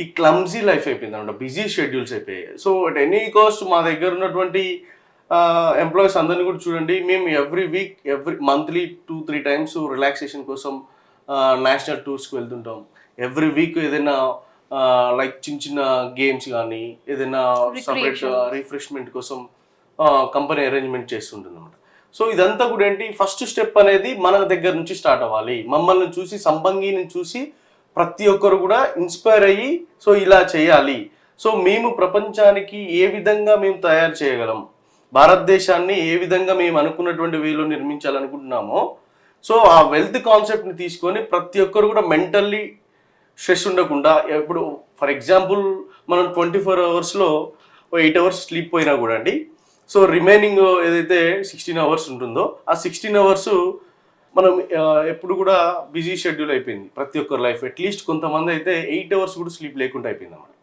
ఈ clumsy life అయిపోయింది అనమాట. బిజీ షెడ్యూల్స్ అయిపోయాయి. సో అట్ ఎనీ కాస్ట్ మా దగ్గర ఉన్నటువంటి ఎంప్లాయీస్ అందరినీ కూడా చూడండి. మేము every week every monthly two three times relaxation కోసం నేషనల్ టూర్స్కి వెళ్తుంటాం. ఎవ్రీ వీక్ ఏదైనా లైక్ చిన్న చిన్న గేమ్స్ కానీ ఏదైనా సపరేట్. రిఫ్రెష్మెంట్ కోసం కంపెనీ అరేంజ్మెంట్ చేస్తుంటుంది అనమాట సో ఇదంతా కూడా ఏంటి? ఫస్ట్ స్టెప్ అనేది మన దగ్గర నుంచి స్టార్ట్ అవ్వాలి. మమ్మల్ని చూసి సంపంగిని చూసి ప్రతి ఒక్కరు కూడా ఇన్స్పైర్ అయ్యి సో ఇలా చేయాలి. సో మేము ప్రపంచానికి ఏ విధంగా మేము తయారు చేయగలం భారతదేశాన్ని ఏ విధంగా మేము అనుకున్నటువంటి వేలో నిర్మించాలనుకుంటున్నామో సో ఆ వెల్త్ కాన్సెప్ట్ని తీసుకొని ప్రతి ఒక్కరు కూడా మెంటల్లీ స్ట్రెస్ ఉండకుండా ఇప్పుడు ఫర్ ఎగ్జాంపుల్ మనం ట్వంటీ ఫోర్ అవర్స్లో ఎయిట్ అవర్స్ స్లీప్ పోయినా కూడా అండి సో రిమైనింగ్ ఏదైతే సిక్స్టీన్ అవర్స్ ఉంటుందో ఆ సిక్స్టీన్ అవర్స్ మనం ఎప్పుడు కూడా బిజీ షెడ్యూల్ అయిపోయింది. ప్రతి ఒక్కరి లైఫ్. అట్లీస్ట్ కొంతమంది అయితే ఎయిట్ అవర్స్ కూడా స్లీప్ లేకుండా అయిపోయింది అన్నమాట